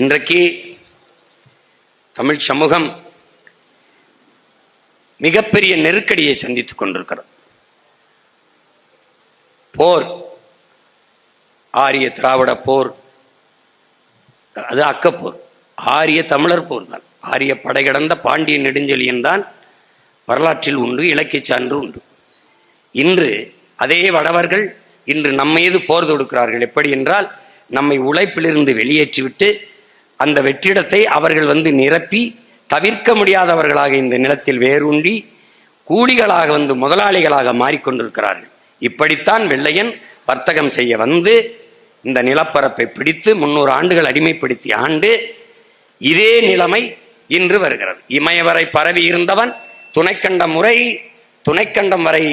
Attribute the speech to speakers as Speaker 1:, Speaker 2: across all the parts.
Speaker 1: இன்றைக்கு தமிழ் சமூகம் மிகப்பெரிய நெருக்கடியை சந்தித்துக் கொண்டிருக்கிறது. போர் ஆரிய திராவிட போர் அது அக்கப்போர் ஆரிய தமிழர் போர் தான். ஆரிய படை கடந்த பாண்டிய நெடுஞ்செழியன் தான் வரலாற்றில் உண்டு இலக்கிய சான்று உண்டு. இன்று அதே வடவர்கள் இன்று நம்மீது போர் தொடுக்கிறார்கள். எப்படி என்றால் நம்மை உழைப்பிலிருந்து வெளியேற்றிவிட்டு அந்த வெற்றிடத்தை அவர்கள் வந்து நிரப்பி தவிர்க்க முடியாதவர்களாக இந்த நிலத்தில் வேரூன்றி கூலிகளாக வந்து முதலாளிகளாக மாறிக்கொண்டிருக்கிறார்கள். இப்படித்தான் வெள்ளையன் வர்த்தகம் செய்ய வந்து இந்த நிலப்பரப்பை பிடித்து முன்னூறு ஆண்டுகள் அடிமைப்படுத்தி ஆண்டு இதே நிலைமை இன்று வருகிறது. இமயவரை பரவி இருந்தவன் துணைக்கண்டம் முறை துணைக்கண்டம் வரை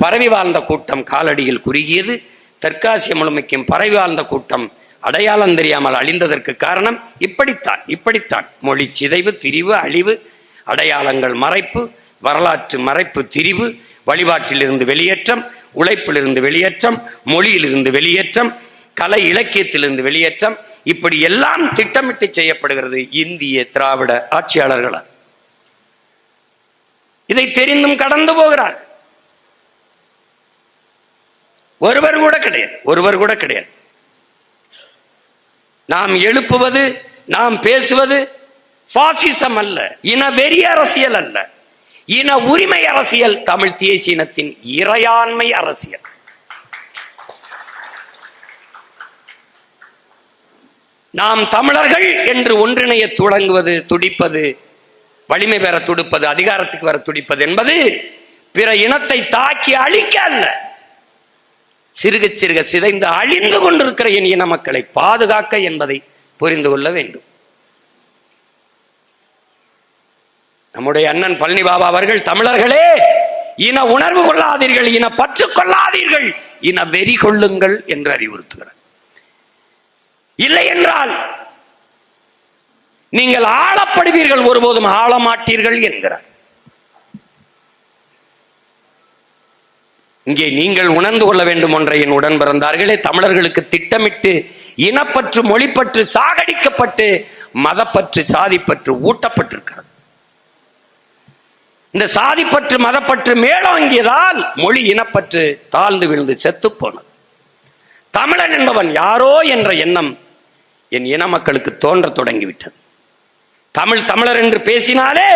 Speaker 1: பரவி வாழ்ந்த கூட்டம் காலடியில் குறுகியது தெற்காசிய முழுமைக்கும் பரவி வாழ்ந்த கூட்டம் அடையாளம் தெரியாமல் அழிந்ததற்கு காரணம் இப்படித்தான் இப்படித்தான். மொழி சிதைவு திரிவு அழிவு அடையாளங்கள் மறைப்பு வரலாற்று மறைப்பு திரிவு வழிபாட்டிலிருந்து வெளியேற்றம் உழைப்பிலிருந்து வெளியேற்றம் மொழியிலிருந்து வெளியேற்றம் கலை இலக்கியத்திலிருந்து வெளியேற்றம் இப்படி எல்லாம் திட்டமிட்டு செய்யப்படுகிறது இந்திய திராவிட ஆட்சியாளர்களால். இதை தெரிந்தும் கடந்து போகிறார். ஒருவர் கூட கிடையாது ஒருவர் கூட கிடையாது. நாம் எழுப்புவது நாம் பேசுவது பாசிசம் அல்ல இன வெறி அரசியல் அல்ல. இன உரிமை அரசியல் தமிழ் தேசிய இனத்தின் இறையாண்மை அரசியல். நாம் தமிழர்கள் என்று ஒன்றிணைய தொடங்குவது துடிப்பது வலிமை பெற துடிப்பது அதிகாரத்துக்கு வர துடிப்பது என்பது பிற இனத்தை தாக்கி அழிக்க அல்ல. சிறுக சிறுக சிதைந்து அழிந்து கொண்டிருக்கிற என் இன மக்களை பாதுகாக்க என்பதை புரிந்து கொள்ள வேண்டும். நம்முடைய அண்ணன் பழனி பாபா அவர்கள் தமிழர்களே இன உணர்வு கொள்ளாதீர்கள் இன பற்று கொள்ளாதீர்கள் இன வெறி கொள்ளுங்கள் என்று அறிவுறுத்துகிறார். இல்லை என்றால் நீங்கள் ஆளப்படுவீர்கள் ஒருபோதும் ஆளமாட்டீர்கள் என்கிறார். இங்கே நீங்கள் உணர்ந்து கொள்ள வேண்டும் ஒன்றை என் உடன் பிறந்தார்களே தமிழர்களுக்கு திட்டமிட்டு இனப்பற்று மொழிப்பற்று சாகடிக்கப்பட்டு மதப்பற்று சாதிப்பற்று ஊட்டப்பட்டிருக்கிறது. இந்த சாதிப்பற்று மதப்பற்று மேலோங்கியதால் மொழி இனப்பற்று தாழ்ந்து விழுந்து செத்து போனது. தமிழன் என்பவன் யாரோ என்ற எண்ணம் என் இன மக்களுக்கு தோன்ற தொடங்கிவிட்டது. தமிழ் தமிழர் என்று பேசினாலே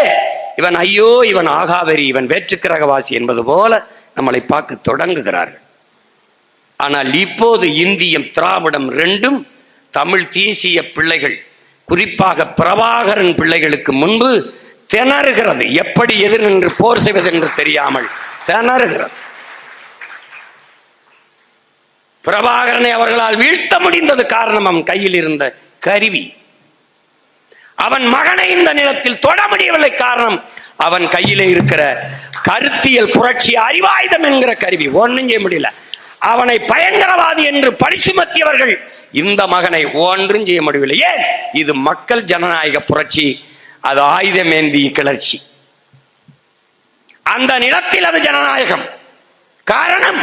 Speaker 1: இவன் ஐயோ இவன் ஆகாவரி இவன் வேற்றுக்கிரகவாசி என்பது போல நம்மளை பார்க்க தொடங்குகிறார்கள். ஆனால் இப்போது இந்தியம் திராவிடம் ரெண்டும் தமிழ் தேசிய பிள்ளைகள் குறிப்பாக பிரபாகரன் பிள்ளைகளுக்கு முன்பு திணறுகிறது. எப்படி எதிர் நின்று போர் செய்வது என்று தெரியாமல் திணறுகிறது. பிரபாகரனை அவர்களால் வீழ்த்த முடிந்தது காரணம் அவன் கையில் இருந்த கருவி. அவன் மகனை இந்த நிலத்தில் தொட முடியவில்லை காரணம் அவன் கையிலே இருக்கிற கருத்தியல் புரட்சி அறிவாயுதம் என்கிற கருவி. ஒன்றும் செய்ய முடியல. அவனை பயங்கரவாதி என்று பரிசுமத்தியவர்கள் இந்த மகனை ஒன்றும் செய்ய முடியவில்லை. ஏன்? இது மக்கள் ஜனநாயக புரட்சி. அது ஆயுதமேந்தி கிளர்ச்சி. அந்த நிலத்தில் அது ஜனநாயகம். காரணம்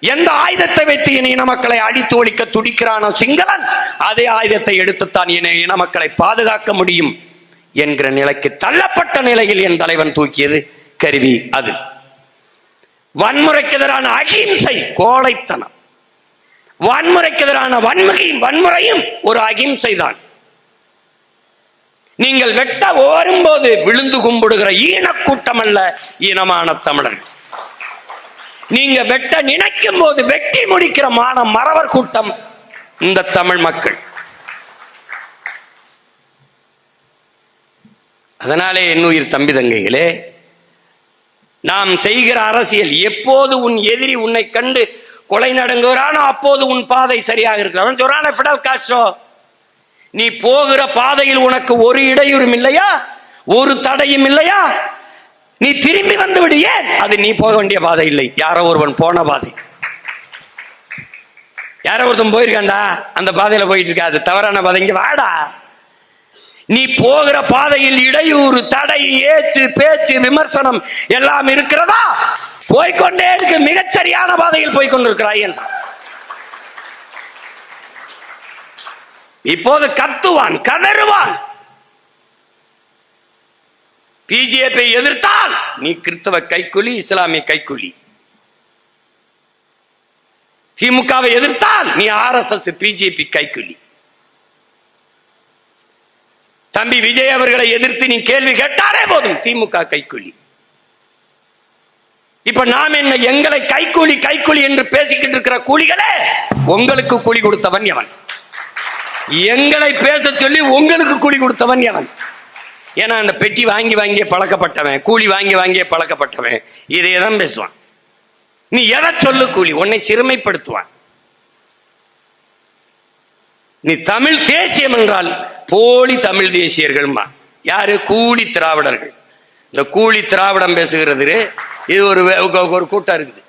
Speaker 1: எந்த ஆயுதத்தை வைத்து என் இன மக்களை அழித்து ஒழிக்க துடிக்கிறானோ சிங்களன் அதே ஆயுதத்தை எடுத்துத்தான் என் இன மக்களை பாதுகாக்க முடியும். என்கிற நிலைக்கு தள்ளப்பட்ட நிலையில் என் தலைவன் தூக்கியது கருவி அது. வன்முறைக்கு எதிரான அகிம்சை கோழைத்தனம். வன்முறைக்கு எதிரான வன்முகையும் வன்முறையும் ஒரு அகிம்சை தான் நீங்கள் வெட்ட ஓரும்போது விழுந்து கும்பிடுகிற ஈனக்கூட்டம் அல்ல ஈனமான தமிழர்கள் நீங்க வெட்ட நினைக்கும் போது வெட்டி முடிக்கிற மான மறவர் கூட்டம் இந்த தமிழ் மக்கள். அதனாலே என்னுயிர் தம்பி தங்கைகளே நாம் செய்கிற அரசியல் எப்போது உன் எதிரி உன்னை கண்டு கொலை நடங்குகிறானோ அப்போது உன் பாதை சரியாக இருக்கிறவன் சொல்றான பிடல் காஸ்ட்ரோ நீ போகிற பாதையில் உனக்கு ஒரு இடையூறும் இல்லையா? ஒரு தடையும் இல்லையா? நீ திரும்பி வந்து விடியே அது நீ போக வேண்டிய பாதை இல்லை. யாரோ ஒருவன் போன பாதை. யாரோ ஒருத்தன் போயிருக்காண்டா அந்த பாதையில போயிட்டு இருக்கா. அது தவறான பாதை. இங்க வாடா. நீ போகிற பாதையில் இடையூறு தடை ஏச்சு பேச்சு விமர்சனம் எல்லாம் இருக்கிறதா? போய்க்கொண்டே இருக்கு. மிகச்சரியான பாதையில் போய்கொண்டிருக்கிறாய் என்றார் இப்போது கத்துவான் கதறுவான். பிஜேபி எதிர்த்தால் நீ கிறிஸ்தவ கைக்கூலி இஸ்லாமிய கைக்கூலி. திமுகவை எதிர்த்தால் நீ ஆர் எஸ் எஸ் பிஜேபி கைக்கூலி. தம்பி விஜய் அவர்களை எதிர்த்து நீ கேள்வி கேட்டாரே போதும். திமுக கைக்கூலி. இப்ப நாம் என்ன எங்களை கைக்கூலி கைக்கூலி என்று பேசிக்கிட்டு இருக்கிற கூலிகளே உங்களுக்கு கூலி கொடுத்தவன் எவன்? எங்களை பேச சொல்லி உங்களுக்கு கூலி கொடுத்தவன் எவன்? ஏன்னா அந்த பெட்டி வாங்கி வாங்கியே பழக்கப்பட்டவன் கூலி வாங்கி வாங்கியே பழக்கப்பட்டவன். இதை தான் பேசுவான். நீ எதை சொல்லு கூலி? உன்னை சிறுமைப்படுத்துவான். நீ தமிழ் தேசியம் என்றால் போலி தமிழ் தேசியர்கள் யாரு? கூலி திராவிடர்கள். இந்த கூலி திராவிடம் பேசுகிறது. இது ஒரு ஒரு கூட்டம் இருக்குது.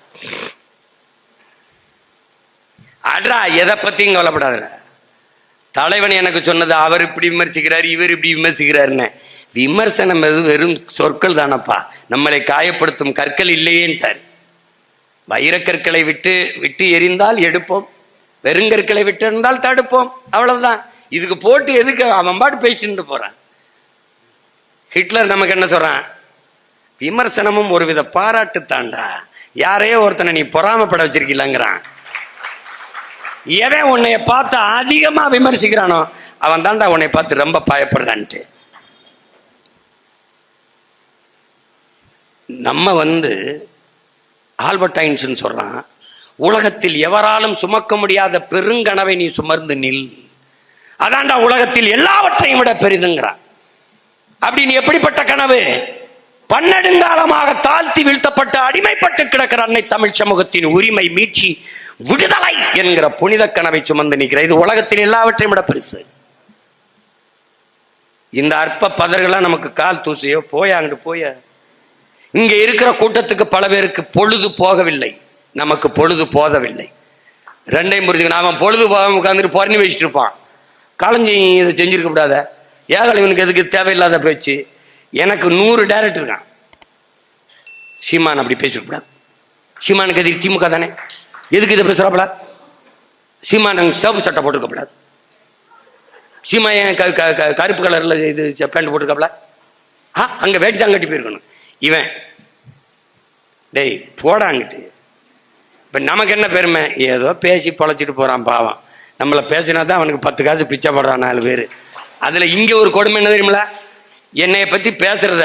Speaker 1: அட்ரா எதை பத்தியும் கவலைப்படாத தலைவன் எனக்கு சொன்னது அவர் இப்படி விமர்சிக்கிறார் இவர் இப்படி விமர்சிக்கிறாருன்னு விமர்சனம் எது வெறும் சொற்கள் தானப்பா. நம்மளை காயப்படுத்தும் கற்கள் இல்லையேன்ட்டார். வைரக்கற்களை விட்டு விட்டு எரிந்தால் எடுப்போம். வெறுங்கற்களை விட்டு இருந்தால் தடுப்போம். அவ்வளவுதான். இதுக்கு போட்டு எதுக்கு அவன் பாட்டு பேசிட்டு போறான்? ஹிட்லர் நமக்கு என்ன சொல்றான்? விமர்சனமும் ஒருவித பாராட்டு தாண்டா யாரையோ ஒருத்தனை நீ பொறாமப்பட வச்சிருக்கீங்களங்கிறான். எவன் உன்னைய பார்த்து அதிகமா விமர்சிக்கிறானோ அவன் தாண்டா உன்னை பார்த்து ரொம்ப பயப்படுறான்ட்டு. நம்ம வந்து ஆல்பர்ட் ஐன்ஸ்ன்னு சொல்றான். உலகத்தில் எவராலும் சுமக்க முடியாத பெருங்கனவை நீ சுமர்ந்து நில். அதாண்டா உலகத்தில் எல்லாவற்றையும் விட பெரிதுங்கிறான் அப்படின்னு எப்படிப்பட்ட கனவு? பன்னெடுங்காலமாக தாழ்த்தி வீழ்த்தப்பட்டு அடிமைப்பட்டு கிடக்கிற அன்னை தமிழ் சமூகத்தின் உரிமை மீட்சி விடுதலை என்கிற புனித கனவை சுமந்து நிற்கிற. இது உலகத்தில் எல்லாவற்றையும் விட பெருசு. இந்த அற்ப பதர்கள்லாம் நமக்கு கால் தூசியோ போய் அங்கிட்டு போய. இங்க இருக்கிற கூட்டத்துக்கு பல பேருக்கு பொழுது போகவில்லை. நமக்கு பொழுது போதவில்லை. ரெண்டையும் புரிஞ்சுக்கணும் அவன் பொழுது போகாம உட்காந்துட்டு பொறணி வச்சுட்டு இருப்பான் கலைஞ்சி இதை செஞ்சிருக்க கூடாத. ஏகலை இவனுக்கு எதுக்கு தேவையில்லாத பேச்சு? எனக்கு நூறு டேரக்டர் இருக்கான். சீமான் அப்படி பேசிருக்கூடாது சீமானுக்கு எதிரி திமுக தானே? எதுக்கு இதை பேசுறாப்புல? சீமான் சிவப்பு சட்டை போட்டிருக்கப்படாது. சீமா ஏன் க- க- க- கருப்பு கலரில் இது பேண்ட் போட்டிருக்காப்புல? ஆ அங்கே வேட்டி தான் கட்டி போயிருக்கணும். இவன். டேய் போடாங்கிட்டு இப்போ நமக்கு என்ன பெருமை? ஏதோ பேசி பொழைச்சிட்டு போகிறான் பாவம். நம்மளை பேசினா தான் அவனுக்கு பத்து காசு பிச்சை போடுறான் நாலு பேர். அதில் இங்கே ஒரு கொடுமை என்ன தெரியுமில என்னைய பற்றி பேசுறத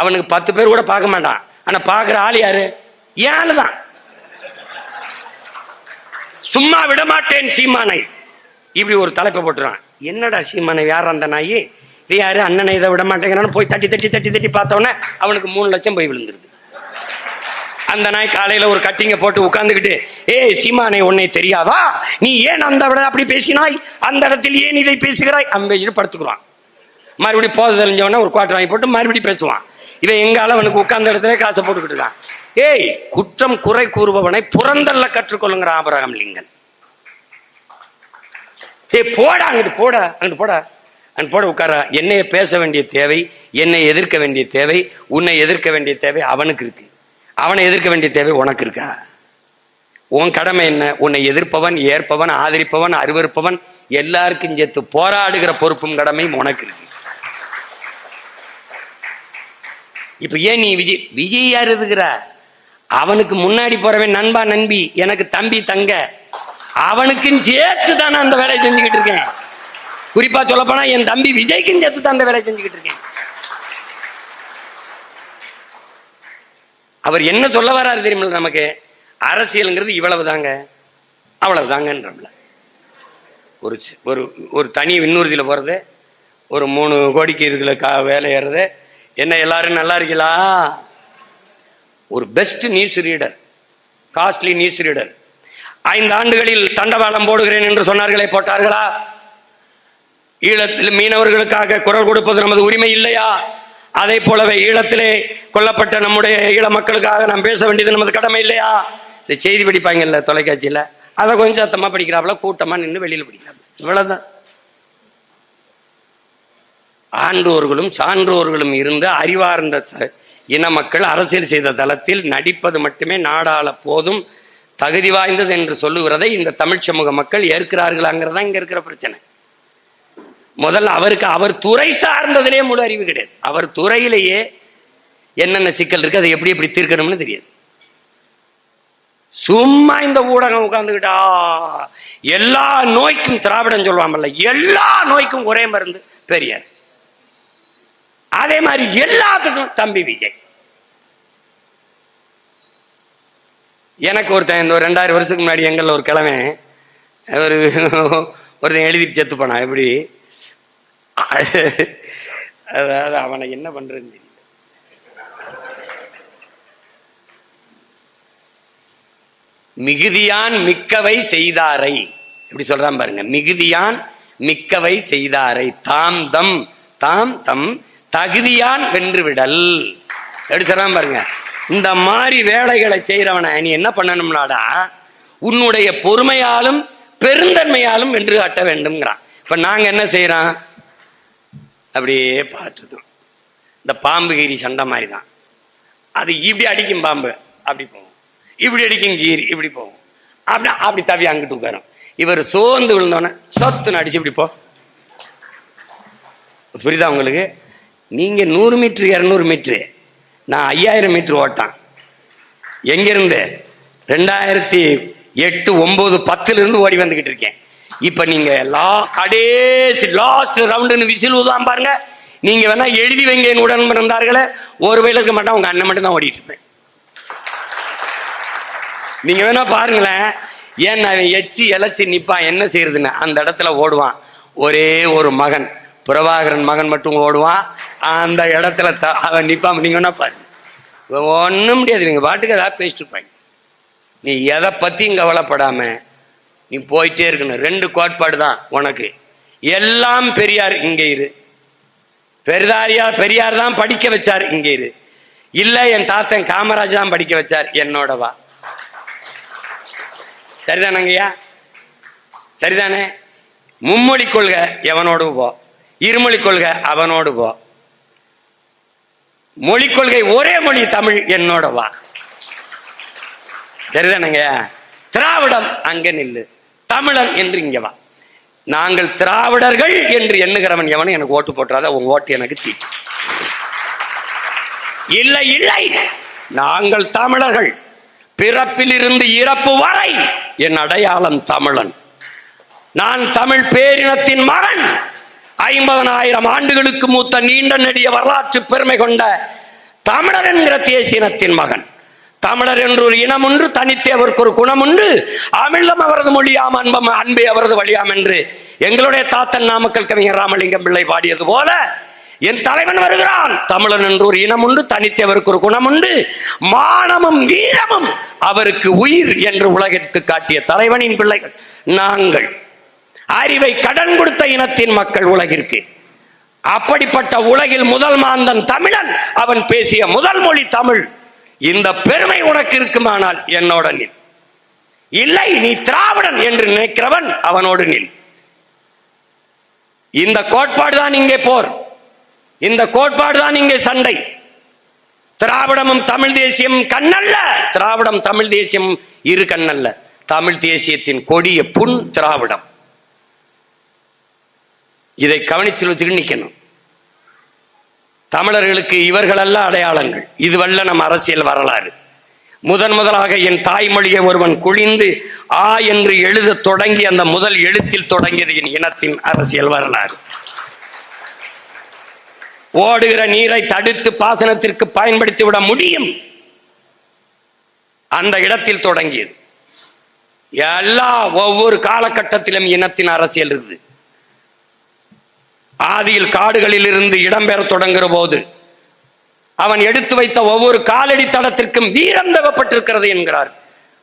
Speaker 1: அவனுக்கு பத்து பேர் கூட பார்க்க மாட்டான். ஆனால் பார்க்குற ஆள் யாரு? ஏன் தான். சும்மா விட மாட்டேன் சீமானை. இப்படி ஒரு தலைப்பை போட்டுறான். என்னடா சீமானை யார் அந்த நாயி? இது யாரு? அண்ணனை இதை விட மாட்டேங்கிறான்னு போய் தட்டி தட்டி தட்டி தட்டி பார்த்தோன்னே அவனுக்கு மூணு லட்சம் போய் விழுந்துருது. அந்த நாய் காலையில ஒரு கட்டிங்க போட்டு உட்கார்ந்துகிட்டு ஏய் சீமானை உன்னை தெரியாதா? நீ ஏன் அந்த விட அப்படி பேசினாய்? அந்த இடத்தில் ஏன் இதை பேசுகிறாய்? அவன் பேசிட்டு படுத்துக்குவான். மறுபடியும் போத தெரிஞ்சவன ஒரு குவாட்டர் வாங்கி போட்டு மறுபடியும் பேசுவான். இவன் எங்கால அவனுக்கு உட்கார்ந்த இடத்துல காசை போட்டுக்கிட்டு இருக்கான். ஏய் குற்றம் குறை கூறுபவனை புறந்தல்ல கற்றுக்கொள்ளுங்கிற ஆபரகம் லிங்கன். ஏய் போடா அங்கிட்டு போட அங்கிட்டு போடா. அங்கிட்டு போட உட்கார. என்னைய பேச வேண்டிய தேவை என்னை எதிர்க்க வேண்டிய தேவை உன்னை எதிர்க்க வேண்டிய தேவை அவனுக்கு இருக்கு. அவனை எதிர்க்க வேண்டிய தேவை உனக்கு இருக்கா? உன் கடமை என்ன? உன்னை எதிர்ப்பவன் ஏற்பவன் ஆதரிப்பவன் அருவருப்பவன் எல்லாருக்கும் சேர்த்து போராடுகிற பொறுப்பும் கடமையும் உனக்கு இருக்கு. இப்ப ஏன் நீ விஜய் விஜய் யார் இருக்கிற அவனுக்கு முன்னாடி போறவன் நண்பா நண்பி எனக்கு தம்பி தங்க. அவனுக்கும் சேர்த்து தான் நான் அந்த வேலையை செஞ்சுக்கிட்டு இருக்கேன். குறிப்பா சொல்லப்போனா என் தம்பி விஜய்க்கும் சேர்த்து தான் அந்த வேலையை செஞ்சுக்கிட்டு இருக்கேன். அவர் என்ன சொல்ல வராரு தெரியுமில்ல நமக்கு? அரசியல்ங்கிறது இவ்வளவு தாங்க அவ்வளவு தாங்கன்றம்ல ஒரு ஒரு ஒரு தனி விண்ணூர்தியில் போகிறது ஒரு மூணு கோடிக்கு இதுல கா வேலை ஏறுறது என்ன எல்லாரும் நல்லா இருக்கீங்களா? ஒரு best news reader costly news reader ஐந்து ஆண்டுகளில் தண்டவாளம் போடுகிறேன் என்று சொன்னார்களே போட்டார்களா? ஈழத்தில் மீனவர்களுக்காக குரல் கொடுப்பது நமது உரிமை இல்லையா? அதே போலவே ஈழத்திலே கொல்லப்பட்ட நம்முடைய ஈழ மக்களுக்காக நாம் பேச வேண்டியது நமது கடமை இல்லையா? இந்த செய்தி படிப்பாங்கல்ல தொலைக்காட்சியில. அதை கொஞ்சம் சத்தமா படிக்கிறாப்புல கூட்டமா நின்று வெளியில் படிக்கிறாப்புல. இவ்வளவுதான். ஆன்றோர்களும் சான்றோர்களும் இருந்த அறிவார்ந்த இன மக்கள் அரசியல் செய்த தளத்தில் நடிப்பது மட்டுமே நாடாள போதும் தகுதி வாய்ந்தது என்று சொல்லுகிறதை இந்த தமிழ் சமூக மக்கள் ஏற்கிறார்களாங்கிறதா இங்க இருக்கிற பிரச்சனை. முதல்ல அவருக்கு அவர் துறை சார்ந்ததுலேயே முழு அறிவு கிடையாது அவர் துறையிலேயே என்னென்ன சிக்கல் இருக்கு அதை எப்படி எப்படி தீர்க்கணும்னு தெரியாது சும்மா இந்த ஊடகம் உட்கார்ந்துக்கிட்டா எல்லா நோய்க்கும் திராவிடம் சொல்லுவாங்கல்ல எல்லா நோய்க்கும் ஒரே மருந்து பெரியார் அதே மாதிரி எல்லாத்துக்கும் தம்பி விஜய் எனக்கு ஒருத்தன் இந்த ஒரு ரெண்டாயிரம் வருஷத்துக்கு முன்னாடி எங்கள்ல ஒரு கிழமை ஒரு ஒருத்தன் எழுதி செத்து போனான் எப்படி அதாவது அவனை என்ன பண்றது தெரியல. மிகுதியான் மிக்கவை செய்தாரை. இப்படி சொல்றான் பாருங்க. மிகுதியான் மிக்கவை செய்தாரை. தாம் தம் தாம் தம் தகுதியான் வென்று விடல். எப்படி சொல்றான் பாருங்க. இந்த மாதிரி வேலைகளை செய்யறவனை நீ என்ன பண்ணணும்னாடா உன்னுடைய பொறுமையாலும் பெருந்தன்மையாலும் வென்று காட்ட வேண்டும்ங்கிறான். இப்ப நாங்க என்ன செய்யறோம் அப்படியே பார்த்துட்டோம் இந்த பாம்பு கீரி சண்டை மாதிரி தான் அது இப்படி அடிக்கும் பாம்பு அப்படி போகும். இப்படி அடிக்கும் கீரி இப்படி போகும். அப்படி அப்படி தவி அங்கிட்டு உட்காரும். இவர் சோர்ந்து விழுந்தோன்னே சொத்துன்னு அடிச்சு இப்படி போ. புரியுதா உங்களுக்கு? நீங்க நூறு மீட்டர் இரநூறு மீட்டரு நான் ஐயாயிரம் மீட்டர் ஓட்டான். எங்கிருந்து? ரெண்டாயிரத்தி எட்டு ஒன்பது பத்துல இருந்து ஓடி வந்துகிட்டு இருக்கேன். இப்ப நீங்க எல்லா கடைசி லாஸ்ட் ரவுண்டுன்னு விசில் ஊதாம் பாருங்க. நீங்க வேணா எழுதி வைங்க என் உடன் பிறந்தார்களே ஒரு வயல இருக்க மாட்டா உங்க அண்ணன் மட்டும் தான் ஓடிட்டு இருப்பேன். நீங்க வேணா பாருங்களேன். ஏன் அவன் எச்சி இலைச்சி நிப்பான் என்ன செய்யறதுன்னு? அந்த இடத்துல ஓடுவான். ஒரே ஒரு மகன். பிரபாகரன் மகன் மட்டும் ஓடுவான். அந்த இடத்துல த- அவன் நிப்பான் நீங்க வேணா பாருங்க. ஒன்றும் முடியாது. நீங்க பாட்டுக்கு ஏதாவது பேசிட்டு இருப்பாங்க. நீ எதை பத்தியும் கவலைப்படாம நீ போயிட்டே இருக்கணும். ரெண்டு கோட்பாடு தான் உனக்கு. எல்லாம் பெரியார் இங்கே இரு. பெரிதாரியார் பெரியார் தான் படிக்க வச்சார் இங்கே இரு. இல்ல என் தாத்தன் காமராஜ் தான் படிக்க வச்சார். என்னோட வா. சரிதானங்கய்யா சரிதானே? மும்மொழி கொள்கை எவனோடு போ. இருமொழி கொள்கை அவனோடு போ. மொழி கொள்கை ஒரே மொழி தமிழ் என்னோட வா. சரிதானங்க திராவிடம் அங்க நில்லு. தமிழன் என்று இங்கவா நாங்கள் திராவிடர்கள் என்று எண்ணுகிறவன் எவனும் எனக்கு ஓட்டு போட்டுறாத உன் ஓட்டு எனக்கு தீட்டு. இல்லை இல்லை. நாங்கள் தமிழர்கள். பிறப்பிலிருந்து இறப்பு வரை என் அடையாளம் தமிழன். நான் தமிழ் பேரினத்தின் மகன். ஐம்பதனாயிரம் ஆண்டுகளுக்கு மூத்த நீண்ட நெடிய வரலாற்று பெருமை கொண்ட தமிழர் என்கிற தேசியனத்தின் மகன். தமிழர் என்று ஒரு இனம் ஒன்று தனித்தே அவருக்கு ஒரு குணம் உண்டு. அமிழ்தம் அவரது மொழியாம் அன்பம் அன்பே அவரது வழியாம் என்று எங்களுடைய தாத்தன் நாமக்கல் கவிஞர் ராமலிங்கம் பிள்ளை பாடியது போல என் தலைவன் வருகிறான். தமிழன் என்று ஒரு இனம் உண்டு தனித்தே அவருக்கு ஒரு குணம் உண்டு. மானமும் வீரமும் அவருக்கு உயிர் என்று உலகிற்கு காட்டிய தலைவனின் பிள்ளைகள் நாங்கள். அறிவை கடன் கொடுத்த இனத்தின் மக்கள் உலகிற்கு. அப்படிப்பட்ட உலகில் முதல் மாந்தன் தமிழன். அவன் பேசிய முதல் மொழி தமிழ். இந்த பெருமை உனக்கு இருக்குமானால் என்னோட நில். இல்லை நீ திராவிடன் என்று நினைக்கிறவன் அவனோடு நில். இந்த கோட்பாடு தான் இங்கே போர். இந்த கோட்பாடு தான் இங்கே சண்டை. திராவிடமும் தமிழ் தேசியம் கண்ணல்ல. திராவிடம் தமிழ் தேசியம் இரு கண்ணல்ல. தமிழ் தேசியத்தின் கொடிய புண் திராவிடம். இதை கவனிச்சு வச்சுக்கிட்டு நிக்கணும். தமிழர்களுக்கு இவர்களல்ல அடையாளங்கள். இதுவல்ல நம் அரசியல் வரலாறு. முதன் முதலாக என் தாய்மொழியை ஒருவன் குழிந்து ஆ என்று எழுதத் தொடங்கி அந்த முதல் எழுத்தில் தொடங்கியது என் இனத்தின் அரசியல் வரலாறு. ஓடுகிற நீரை தடுத்து பாசனத்திற்கு பயன்படுத்தி விட முடியும். அந்த இடத்தில் தொடங்கியது. எல்லா ஒவ்வொரு காலகட்டத்திலும் இனத்தின் அரசியல் இருக்குது ஆதியில் காடுகளில் இருந்து இடம்பெற தொடங்குகிற போது அவன் எடுத்து வைத்த ஒவ்வொரு காலடி தடத்திற்கும் வீரம் தேவைப்பட்டிருக்கிறது என்கிறார்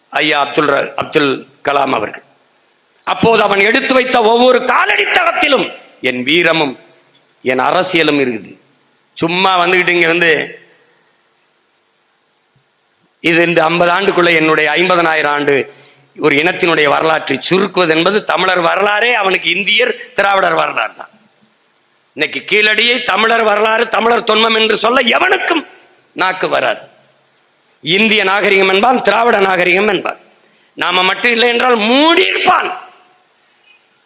Speaker 1: ஐயா அப்துல் ர- அப்துல் கலாம் அவர்கள். அப்போது அவன் எடுத்து வைத்த ஒவ்வொரு காலடி தடத்திலும் என் வீரமும் என் அரசியலும் இருக்குது. சும்மா வந்துகிட்டு இங்க வந்து இது இந்த ஐம்பது ஆண்டுக்குள்ள என்னுடைய ஐம்பதனாயிரம் ஆண்டு ஒரு இனத்தினுடைய வரலாற்றை சுருக்குவது என்பது தமிழர் வரலாறே அவனுக்கு இந்தியர் திராவிடர் வரலாறு தான். இன்னைக்கு கீழடியை தமிழர் வரலாறு தமிழர் தொன்மம் என்று சொல்ல எவனுக்கும் நாக்கு வராது. இந்திய நாகரிகம் என்பான் திராவிட நாகரிகம் என்பான். நாம மட்டும் இல்லை என்றால் மூடி இருப்பான்.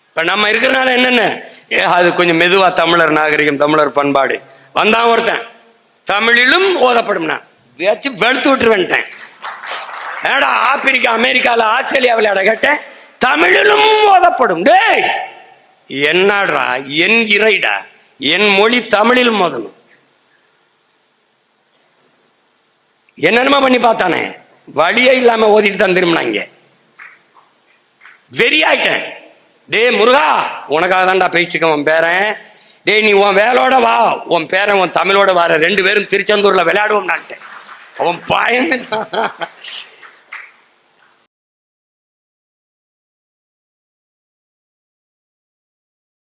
Speaker 1: இப்ப நம்ம இருக்கிறனால என்னென்ன? ஏ, அது கொஞ்சம் மெதுவா தமிழர் நாகரிகம் தமிழர் பண்பாடு. வந்தான் ஒருத்தன். தமிழிலும் ஓதப்படும்னா வச்சு வெளுத்து விட்டு வந்துட்டேன் ஏடா ஆப்பிரிக்கா அமெரிக்கால ஆஸ்திரேலியாவில் விளையாட கேட்டேன். தமிழிலும் ஓதப்படும். டேய் என்னடா என் இறைடா. என் மொழி தமிழில் மோதணும். என்னென்னமா பண்ணி பார்த்தானே? வழியே இல்லாம ஓதிட்டு தான் திரும்பினாங்க வெறியாயிட்டேன். டேய் முருகா உனக்காக தான்டா பேசிட்டு உன் பேரன். டேய் நீ உன் வேலோட வா. உன் பேரன் உன் தமிழோட வர. ரெண்டு பேரும் திருச்செந்தூர்ல விளையாடுவோம் அவன் பயந்துட்டான்.